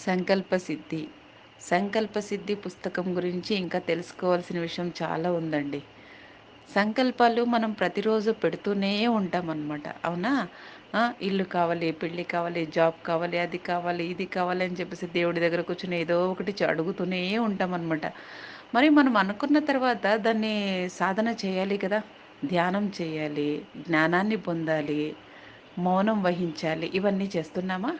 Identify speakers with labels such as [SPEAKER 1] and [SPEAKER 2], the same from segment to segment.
[SPEAKER 1] సంకల్ప సిద్ధి. సంకల్ప సిద్ధి పుస్తకం గురించి ఇంకా తెలుసుకోవాల్సిన విషయం చాలా ఉందండి. సంకల్పాలు మనం ప్రతిరోజు పెడుతూనే ఉంటామన్నమాట. అవునా? ఇల్లు కావాలి పెళ్ళి కావాలి జాబ్ కావాలి అది కావాలి ఇది కావాలి అని చెప్పేసి దేవుడి దగ్గర కూర్చొని ఏదో ఒకటి అడుగుతూనే ఉంటామన్నమాట. మరి మనం అనుకున్న తర్వాత దాన్ని సాధన చేయాలి కదా? ధ్యానం చేయాలి జ్ఞానాన్ని పొందాలి మౌనం వహించాలి ఇవన్నీ చేస్తున్నామా?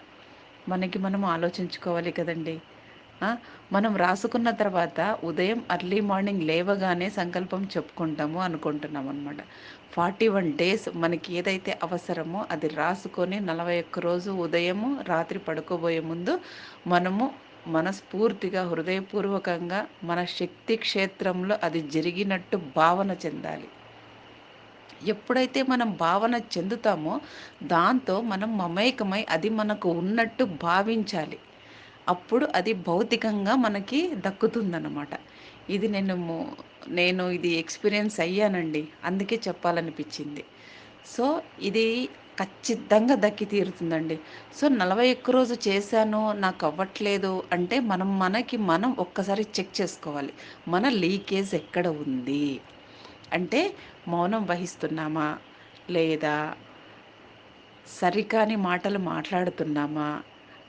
[SPEAKER 1] మనకి మనం ఆలోచించుకోవాలి కదండి. మనం రాసుకున్న తర్వాత ఉదయం అర్లీ మార్నింగ్ లేవగానే సంకల్పం చెప్పుకుంటాము అనుకుంటున్నాం అనమాట ఫార్టీ వన్ డేస్ మనకి ఏదైతే అవసరమో అది రాసుకొని నలభై ఒక్క రోజు ఉదయము రాత్రి పడుకోబోయే ముందు మనము మనస్ఫూర్తిగా హృదయపూర్వకంగా మన శక్తి క్షేత్రంలో అది జరిగినట్టు భావన చెందాలి. ఎప్పుడైతే మనం భావన చెందుతామో దాంతో మనం మమేకమై అది మనకు ఉన్నట్టు భావించాలి. అప్పుడు అది భౌతికంగా మనకి దక్కుతుందన్నమాట. ఇది నేను నేను ఇది ఎక్స్పీరియన్స్ అయ్యానండి. అందుకే చెప్పాలనిపించింది. సో ఇది ఖచ్చితంగా దక్కి తీరుతుందండి. సో నలభై ఒక్క రోజు చేశాను నాకు అవ్వట్లేదు అంటే మనం మనకి మనం ఒక్కసారి చెక్ చేసుకోవాలి. మన లీకేజ్ ఎక్కడ ఉంది? అంటే మౌనం వహిస్తున్నామా? లేదా సరికాని మాటలు మాట్లాడుతున్నామా?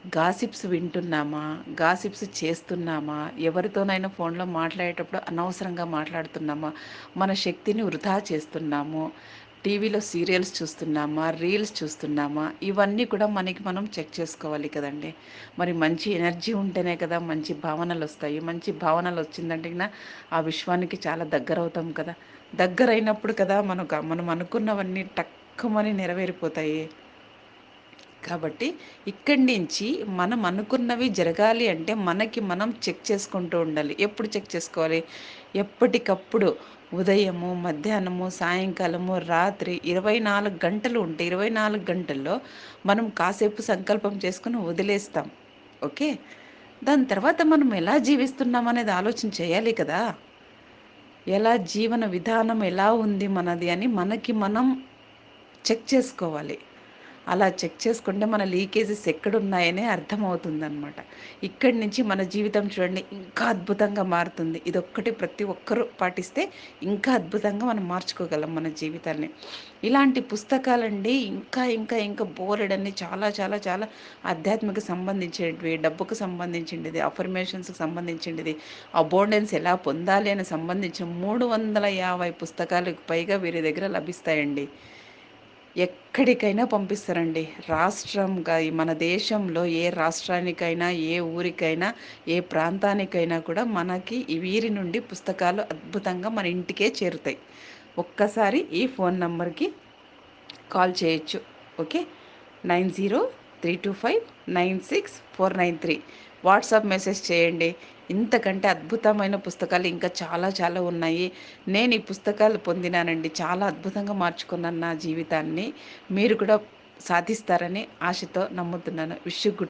[SPEAKER 1] గాసిప్స్ వింటున్నామా? గాసిప్స్ చేస్తున్నామా? ఎవరితోనైనా ఫోన్లో మాట్లాడేటప్పుడు అనవసరంగా మాట్లాడుతున్నామా? మన శక్తిని వృధా చేస్తున్నాము? టీవీలో సీరియల్స్ చూస్తున్నామా రీల్స్ చూస్తున్నామా ఇవన్నీ కూడా మనకి మనం చెక్ చేసుకోవాలి కదండి. మరి మంచి ఎనర్జీ ఉంటేనే కదా మంచి భావనలు వస్తాయి. మంచి భావనలు వచ్చిందంటే ఆ విశ్వానికి చాలా దగ్గర అవుతాం కదా. దగ్గర అయినప్పుడు కదా మనకు మనం అనుకున్నవన్నీ టక్కుమని నెరవేరిపోతాయి. కాబట్టి ఇక్కడి నుంచి మనం అనుకున్నవి జరగాలి అంటే మనకి మనం చెక్ చేసుకుంటూ ఉండాలి. ఎప్పుడు చెక్ చేసుకోవాలి? ఎప్పటికప్పుడు ఉదయము మధ్యాహ్నము సాయంకాలము రాత్రి ఇరవై నాలుగు గంటలు ఉంటే ఇరవై నాలుగు గంటల్లో మనం కాసేపు సంకల్పం చేసుకుని వదిలేస్తాం. ఓకే? దాని తర్వాత మనం ఎలా జీవిస్తున్నాం అనేది ఆలోచన చేయాలి కదా. ఎలా జీవన విధానం ఎలా ఉంది మనది అని మనకి మనం చెక్ చేసుకోవాలి. అలా చెక్ చేసుకుంటే మన లీకేజెస్ ఎక్కడున్నాయనే అర్థమవుతుందన్నమాట. ఇక్కడి నుంచి మన జీవితం చూడండి ఇంకా అద్భుతంగా మారుతుంది. ఇదొక్కటి ప్రతి ఒక్కరూ పాటిస్తే ఇంకా అద్భుతంగా మనం మార్చుకోగలం మన జీవితాన్ని. ఇలాంటి పుస్తకాలండి ఇంకా ఇంకా ఇంకా బోలెడన్ని చాలా చాలా చాలా ఆధ్యాత్మిక సంబంధించినవి డబ్బుకు సంబంధించింది అఫర్మేషన్స్కి సంబంధించింది అబోండెన్స్ ఎలా పొందాలి అని సంబంధించిన మూడు వందల యాభై పుస్తకాలకు పైగా వీరి దగ్గర లభిస్తాయండి. ఎక్కడికైనా పంపిస్తారండి. రాష్ట్రంగా మన దేశంలో ఏ రాష్ట్రానికైనా ఏ ఊరికైనా ఏ ప్రాంతానికైనా కూడా మనకి వీరి నుండి పుస్తకాలు అద్భుతంగా మన ఇంటికే చేరుతాయి. ఒక్కసారి ఈ ఫోన్ నంబర్కి కాల్ చేయొచ్చు. Okay? Nine zero three two five nine six four nine three. WhatsApp message చేయండి. ఇంతకంటే అద్భుతమైన పుస్తకాలు ఇంకా చాలా చాలా ఉన్నాయి. నేను ఈ పుస్తకాలు పొందినానండి. చాలా అద్భుతంగా మార్చుకున్నాను నా జీవితాన్ని. మీరు కూడా సాధిస్తారని ఆశతో నమ్ముతున్నాను. Wish good.